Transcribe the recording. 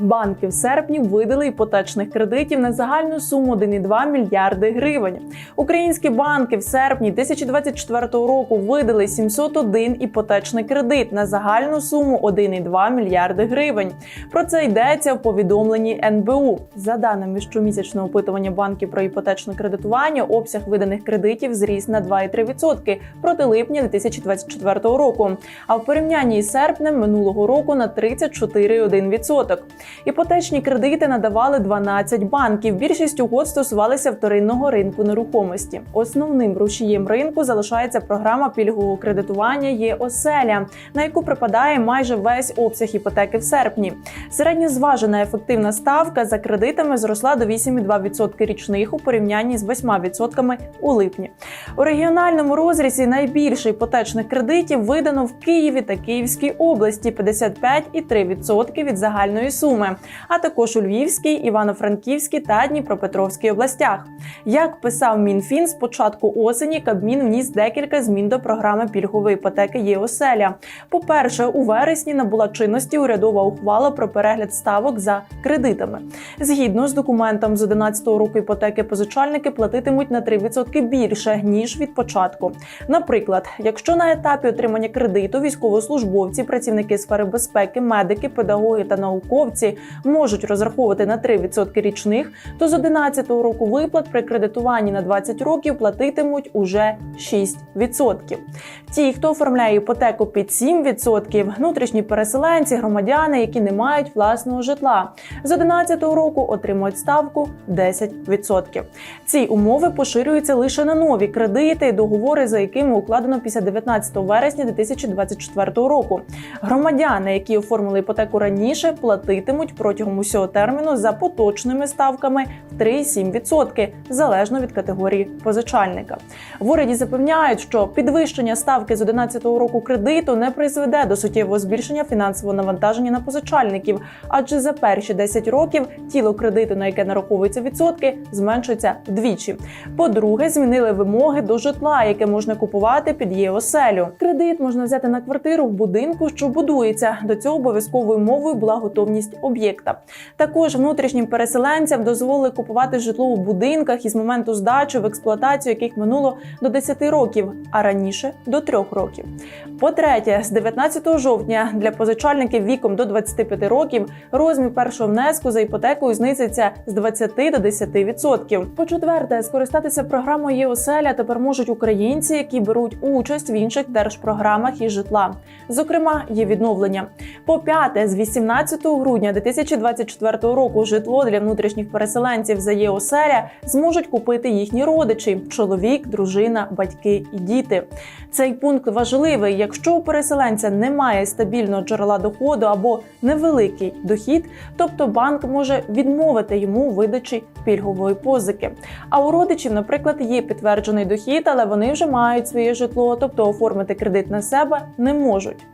Банки в серпні видали іпотечних кредитів на загальну суму 1,2 мільярди гривень. Українські банки в серпні 2024 року видали 701 іпотечний кредит на загальну суму 1,2 мільярди гривень. Про це йдеться в повідомленні НБУ. За даними щомісячного опитування банків про іпотечне кредитування, обсяг виданих кредитів зріс на 2,3% проти липня 2024 року. А в порівнянні із серпнем минулого року на 34,1%. Іпотечні кредити надавали 12 банків. Більшість угод стосувалися вторинного ринку нерухомості. Основним рушієм ринку залишається програма пільгового кредитування є оселя, на яку припадає майже весь обсяг іпотеки в серпні. Середньозважена ефективна ставка за кредитами зросла до 8,2% річних у порівнянні з 8% у липні. У регіональному розрізі найбільше іпотечних кредитів видано в Києві та Київській області 55,3% від загальної суми, а також у Львівській, Івано-Франківській та Дніпропетровській областях. Як писав Мінфін, з початку осені Кабмін вніс декілька змін до програми пільгової іпотеки «Єоселя». По-перше, у вересні набула чинності урядова ухвала про перегляд ставок за кредитами. Згідно з документом з 11-го року іпотеки позичальники платитимуть на 3% більше ніж від початку. Наприклад, якщо на етапі отримання кредиту військовослужбовці, працівники сфери безпеки, медики, педагоги та науковці можуть розраховувати на 3% річних, то з 11-го року виплат при кредитуванні на 20 років платитимуть уже 6%. Ті, хто оформляє іпотеку під 7%, внутрішні переселенці, громадяни, які не мають власного житла, з 11-го року отримують ставку 10%. Ці умови поширюються лише на нові кредити, і договори за якими укладено після 19 вересня 2024 року. Громадяни, які оформили іпотеку раніше, платитимуть протягом усього терміну за поточними ставками в 3,7% залежно від категорії позичальника. В уряді запевняють, що підвищення ставки з 11 року кредиту не призведе до суттєвого збільшення фінансового навантаження на позичальників, адже за перші 10 років тіло кредиту, на яке нараховуються відсотки, зменшується вдвічі. По-друге, змінили вимоги до житла, яке можна купувати під ЄОСЕЛю. Кредит можна взяти на квартиру в будинку, що будується. До цього обов'язковою мовою була готовність об'єкта. Також внутрішнім переселенцям дозволили купувати житло у будинках із моменту здачі в експлуатацію, яких минуло до 10 років, а раніше до 3 років. По-третє, з 19 жовтня для позичальників віком до 25 років розмір першого внеску за іпотекою знизиться з 20 до 10%. По-четверте, скористатися програмою ЄОСЕЛЯ тепер можуть українці, які беруть участь в інших держпрограмах і житла. Зокрема, є відновлення. По п'яте, з 18 грудня 2024 року житло для внутрішніх переселенців за ЄОСЕЛЯ зможуть купити їхні родичі: чоловік, дружина, батьки і діти. Цей пункт важливий. Якщо у переселенця немає стабільного джерела доходу або невеликий дохід, тобто банк може відмовити йому видачі пільгової позики. А у родичів, наприклад, є підтверджений дохід, але вони вже мають своє житло, тобто оформити кредит на себе не можуть.